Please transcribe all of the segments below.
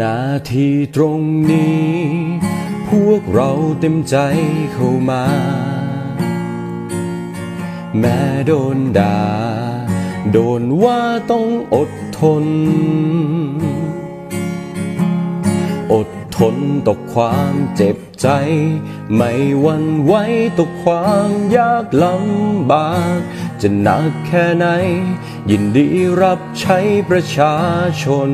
นาทีตรงนี้ พวกเราเต็มใจเข้ามา แม้โดนด่า โดนว่าต้องอดทน อดทนต่อความเจ็บใจ ไม่หวันไหวต่อความยากลำบาก จะหนักแค่ไหน ยินดีรับใช้ประชาชน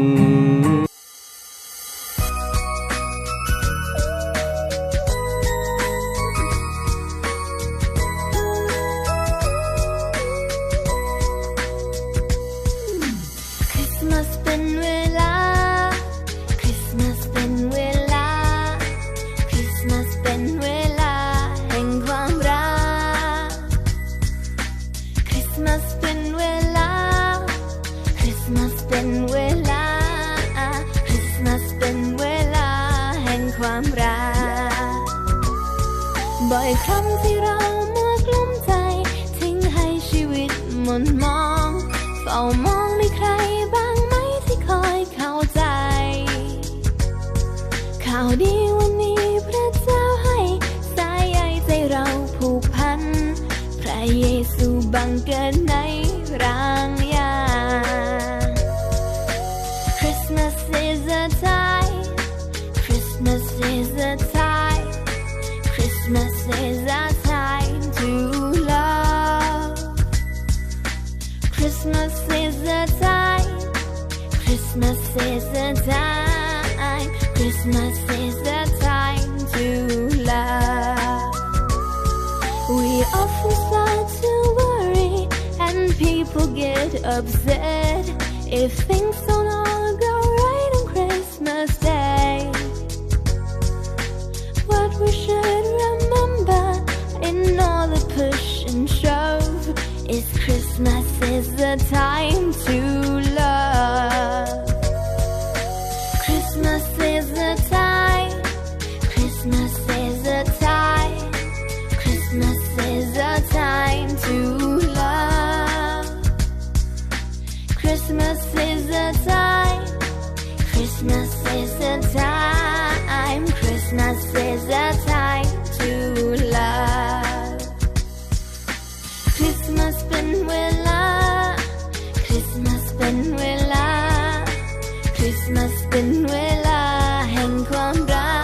บ่อยครั้งที่เรามัวกลุ้มใจ ทิ้งให้ชีวิตหม่นมองเฝ้ามองมีใครบ้างไหมที่คอยเข้าใจ ข่าวดีวันนี้พระเจ้าให้ สายใยใจเราผูกพัน พระเยซูบังเกิดในรางยา Christmas is a time Christmas is a time Christmas is a time to love. Christmas is a time. Christmas is a time. Christmas is a time to love. We often start to worry and people get upset if things don't all go right on Christmas Day. Time to love. Christmas is the time. Christmas is the time. Christmas is the time to love. Christmas is the time. Christmas is the time. Christmas is the time to love. Christmas เป็นเวลา Christmas เป็นเวลาสเป็นเวลาแห่งความรั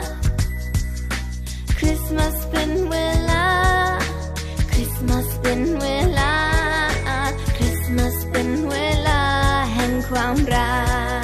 ก คริสต์มาสเป็นเวลา คริสต์มาสเป็นเวลา คริสต์มาสเป็นเวลาแห่งความรัก